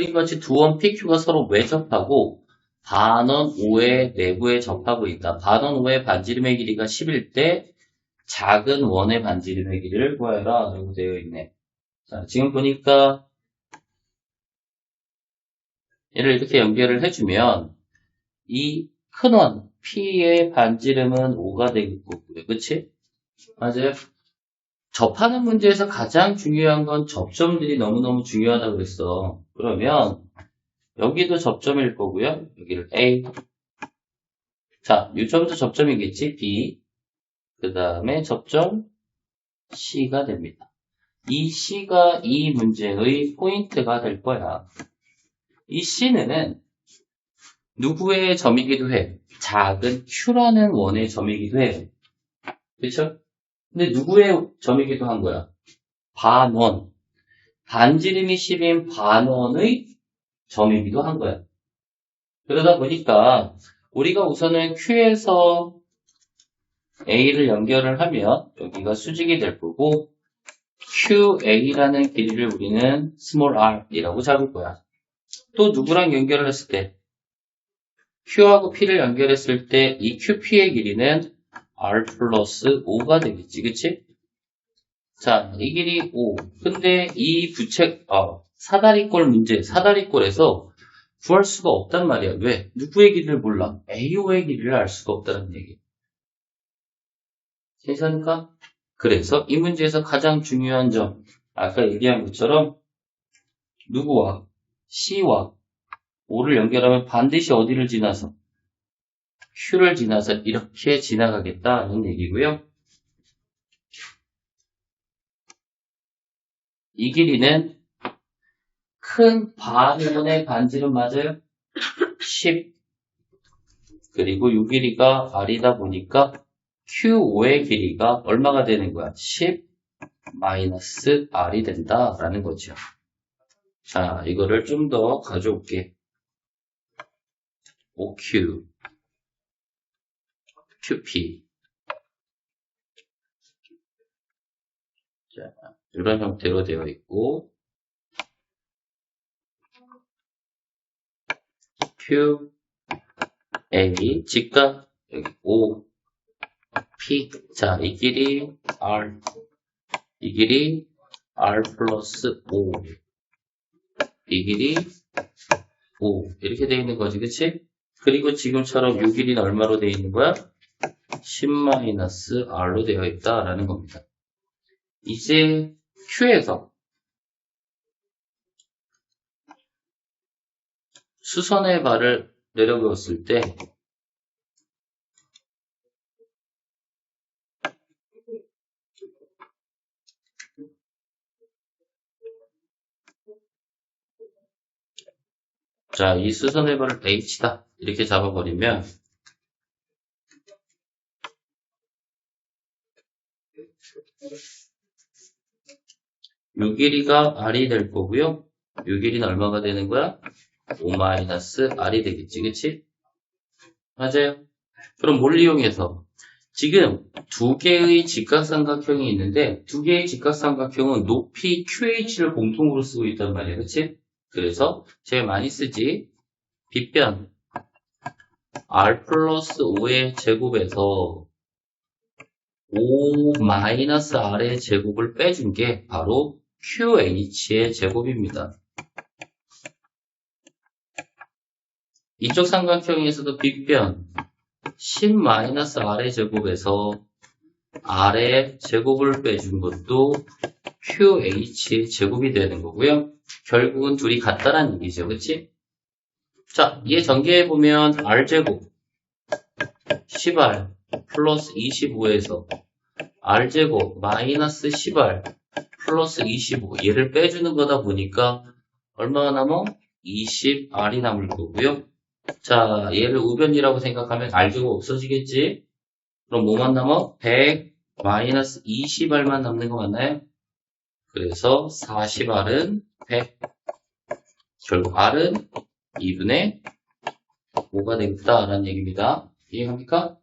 그림 같이 두 원 PQ가 서로 왜 접하고 반원 5의 내부에 접하고 있다. 반원 5의 반지름의 길이가 10일 때 작은 원의 반지름의 길이를 구하라 라고 되어 있네. 자, 지금 보니까 얘를 이렇게 연결을 해주면 이 큰 원 P의 반지름은 5가 되겠고요. 그치? 맞아요? 접하는 문제에서 가장 중요한 건 접점들이 너무너무 중요하다고 그랬어. 그러면 여기도 접점일 거고요. 여기를 A. 자, 요점도 접점이겠지. B. 그 다음에 접점 C가 됩니다. 이 C가 이 문제의 포인트가 될 거야. 이 C는 누구의 점이기도 해. 작은 Q라는 원의 점이기도 해. 그렇죠? 근데 누구의 점이기도 한 거야? 반원. 반지름이 10인 반원의 점이기도 한 거야. 그러다 보니까 우리가 우선은 Q에서 A를 연결을 하면 여기가 수직이 될 거고 QA라는 길이를 우리는 small r이라고 잡을 거야. 또 누구랑 연결을 했을 때 Q하고 P를 연결했을 때 이 QP의 길이는 R 플러스 5가 되겠지, 그치? 자, 이 길이 5. 근데 이 부책, 어, 사다리꼴 문제, 사다리꼴에서 구할 수가 없단 말이야. 왜? 누구의 길이를 몰라? AO의 길이를 알 수가 없다는 얘기. 괜찮을까? 그래서 이 문제에서 가장 중요한 점, 아까 얘기한 것처럼 누구와 C와 O를 연결하면 반드시 어디를 지나서 Q를 지나서 이렇게 지나가겠다는 얘기고요. 이 길이는 큰 반원의 반지름 맞아요? 10 그리고 이 길이가 R이다 보니까 Q5의 길이가 얼마가 되는 거야? 10 마이너스 R이 된다라는 거죠. 자, 이거를 좀 더 가져올게. OQ QP 자, 이런 형태로 되어 있고 Q A 직각 여기 O P 자, 이 길이 R 이 길이 R 플러스 O 이 길이 O 이렇게 되어 있는 거지 그치? 그리고 지금처럼 이 길이는 얼마로 되어 있는 거야? 10-R로 되어 있다라는 겁니다. 이제 Q에서 수선의 발을 내려그었을 때 자, 이 수선의 발을 H다. 이렇게 잡아버리면 요 길이가 R이 될 거고요. 요 길이는 얼마가 되는 거야? 5-R이 되겠지, 그치? 맞아요. 그럼 뭘 이용해서? 지금 두 개의 직각삼각형이 있는데 두 개의 직각삼각형은 높이 QH를 공통으로 쓰고 있단 말이에요. 그치? 그래서 제일 많이 쓰지 빗변 R 플러스 5의 제곱에서 5 마이너스 R의 제곱을 빼준 게 바로 QH의 제곱입니다. 이쪽 삼각형에서도 빗변 10 마이너스 R의 제곱에서 R의 제곱을 빼준 것도 QH의 제곱이 되는 거고요. 결국은 둘이 같다는 얘기죠. 그치? 자, 얘 전개해보면 R제곱 10R 플러스 25에서 R제곱 마이너스 10R 플러스 25 얘를 빼주는 거다 보니까 얼마가 남아? 20R이 남을 거고요. 자, 얘를 우변이라고 생각하면 R제곱 없어지겠지? 그럼 뭐만 남아? 100 마이너스 20R만 남는 거 맞나요? 그래서 40R은 100 결국 R은 2분의 5가 되겠다라는 얘기입니다. 이해갑니까?